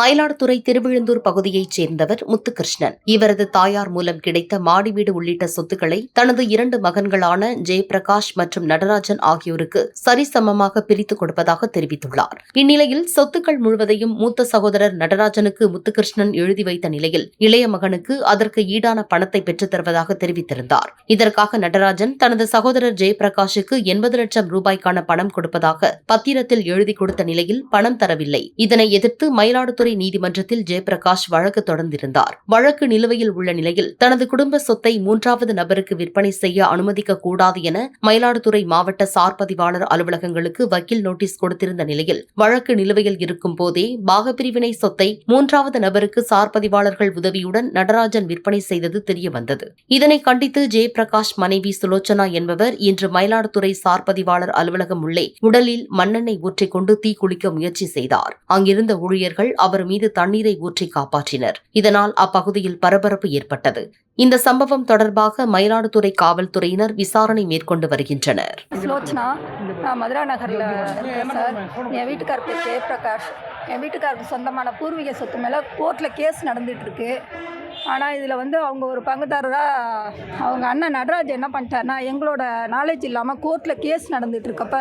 மயிலாடுதுறை திருவிழுந்தூர் பகுதியைச் சேர்ந்தவர் முத்துகிருஷ்ணன். இவரது தாயார் மூலம் கிடைத்த மாடி வீடு உள்ளிட்ட சொத்துக்களை தனது இரண்டு மகன்களான ஜெயபிரகாஷ் மற்றும் நடராஜன் ஆகியோருக்கு சரிசமமாக பிரித்துக் கொடுப்பதாக தெரிவித்துள்ளார். இந்நிலையில் சொத்துக்கள் முழுவதையும் மூத்த சகோதரர் நடராஜனுக்கு முத்துகிருஷ்ணன் எழுதி வைத்த நிலையில் இளைய மகனுக்கு அதற்கு ஈடான பணத்தை பெற்றுத் தருவதாக தெரிவித்திருந்தார். இதற்காக நடராஜன் தனது சகோதரர் ஜெயபிரகாஷுக்கு எண்பது லட்சம் ரூபாய்க்கான பணம் கொடுப்பதாக பத்திரத்தில் எழுதி கொடுத்த நிலையில் பணம் தரவில்லை. இதனை எதிர்த்து மயிலாடுதுறை மதுரை நீதிமன்றத்தில் ஜெயபிரகாஷ் வழக்கு தொடர்ந்திருந்தார். வழக்கு நிலுவையில் உள்ள நிலையில் தனது குடும்ப சொத்தை மூன்றாவது நபருக்கு விற்பனை செய்ய அனுமதிக்க கூடாது என மயிலாடுதுறை மாவட்ட சார் பதிவாளர் அலுவலகங்களுக்கு வக்கீல் நோட்டீஸ் கொடுத்திருந்த நிலையில் வழக்கு நிலுவையில் இருக்கும் போதே பாகப்பிரிவினை சொத்தை மூன்றாவது நபருக்கு சார் பதிவாளர்கள் உதவியுடன் நடராஜன் விற்பனை செய்தது தெரியவந்தது. இதனை கண்டித்து ஜெயபிரகாஷ் மனைவி சுலோச்சனா என்பவர் இன்று மயிலாடுதுறை சார் பதிவாளர் அலுவலகம் உள்ளே உடலில் மண்ணெண்ணெய் ஊற்றிக்கொண்டு தீக்குளிக்க முயற்சி செய்தார். அங்கிருந்த ஊழியர்கள் அவர் அவர் மீது தண்ணீரை ஊற்றி காப்பாற்றினர். இதனால் அப்பகுதியில் பரபரப்பு ஏற்பட்டது. இந்த சம்பவம் தொடர்பாக மயிலாடுதுறை காவல்துறையினர் விசாரணை மேற்கொண்டு வருகின்றனர். சுலோச்சனா நான் மதுரா நகரில் சார். என் வீட்டுக்கார் பேர் ஜெயபிரகாஷ் என் வீட்டுக்காருக்கு சொந்தமான பூர்வீக சொத்து மேலே கோர்ட்டில் கேஸ் நடந்துட்டு இருக்கு. ஆனால் இதில் வந்து அவங்க ஒரு பங்குதாரராக அவங்க அண்ணன் நடராஜ் என்ன பண்ணிட்டாருன்னா எங்களோட நாலேஜ் இல்லாமல் கோர்ட்டில் கேஸ் நடந்துட்டு இருக்கப்ப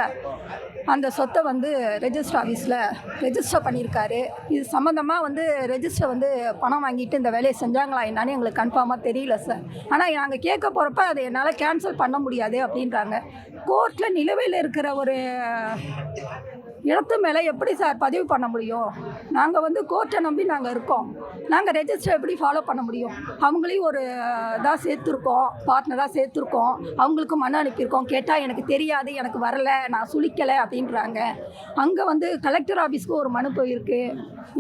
அந்த சொத்தை வந்து ரெஜிஸ்டர் ஆஃபீஸில் ரெஜிஸ்டர் பண்ணியிருக்காரு. இது சம்மந்தமாக வந்து ரெஜிஸ்டர் வந்து பணம் வாங்கிட்டு இந்த வேலையை செஞ்சாங்களா என்னன்னு எங்களுக்கு கன்ஃபார்மாக தெரியல சார் ஆனால் நாங்கள் கேட்க போகிறப்ப அதை என்னால் கேன்சல் பண்ண முடியாது அப்படின்றாங்க. கோர்ட்டில் நிலுவையில் இருக்கிற ஒரு இடத்து மேலே எப்படி சார் பதிவு பண்ண முடியும்? நாங்கள் வந்து கோர்ட்டை நம்பி நாங்கள் இருக்கோம். நாங்கள் ரெஜிஸ்டர் எப்படி ஃபாலோ பண்ண முடியும்? அவங்களையும் ஒரு இதாக சேர்த்துருக்கோம். பார்ட்னராக சேர்த்துருக்கோம். அவங்களுக்கு மன அனுப்பியிருக்கோம் கேட்டால் எனக்கு தெரியாது எனக்கு வரலை நான் சுளிக்கலை அப்படின்றாங்க. அங்கே வந்து கலெக்டர் ஆஃபீஸ்க்கு ஒரு மனு போயிருக்கு.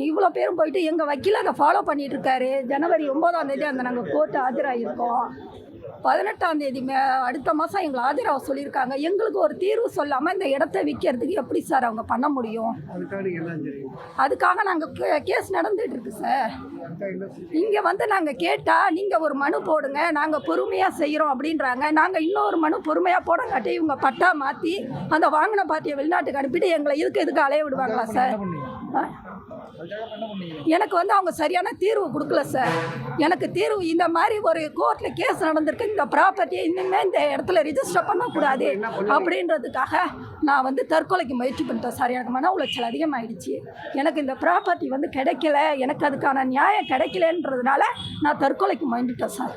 இவ்வளோ பேரும் போயிட்டு எங்கள் வக்கீல் அதை ஃபாலோ பண்ணிகிட்ருக்காரு ஜனவரி ஒம்போதாம் தேதி அந்த நாங்கள் கோர்ட்டு ஆஜராகியிருக்கோம் பதினெட்டாம் தேதி மே அடுத்த மாதம் எங்களை ஆஜராக சொல்லியிருக்காங்க. எங்களுக்கு ஒரு தீர்வு சொல்லாமல் இந்த இடத்த விற்கிறதுக்கு எப்படி சார் அவங்க பண்ண முடியும்? அதுக்காக நீங்கள் கேஸ் நடந்துட்டு இருக்கு சார்? இங்கே வந்து நாங்கள் கேட்டால் நீங்கள் ஒரு மனு போடுங்க நாங்கள் பொறுமையாக செய்கிறோம் அப்படின்றாங்க. நாங்கள் இன்னொரு மனு பொறுமையாக போடங்காட்டி இவங்க பட்டா மாற்றி அந்த வாங்கின பார்ட்டியை வெளிநாட்டுக்கு அனுப்பிட்டு எங்களை இதுக்கு எதுக்கு அலைய விடுவாங்களா சார்? எனக்கு வந்து அவங்க சரியான தீர்வு கொடுக்கல சார் எனக்கு தீர்வு இந்த மாதிரி ஒரு கோர்ட்டில் கேஸ் நடந்திருக்கு. இந்த ப்ராப்பர்ட்டியை இன்னுமே இந்த இடத்துல ரிஜிஸ்டர் பண்ணக்கூடாது அப்படின்றதுக்காக நான் வந்து தற்கொலைக்கு முயற்சி பண்ணிட்டேன் சார் எனக்கு மன உளைச்சல் அதிகமாகிடுச்சு எனக்கு இந்த ப்ராப்பர்ட்டி வந்து கிடைக்கல. எனக்கு அதுக்கான நியாயம் கிடைக்கலன்றதுனால நான் தற்கொலைக்கு முயன்றுட்டேன் சார்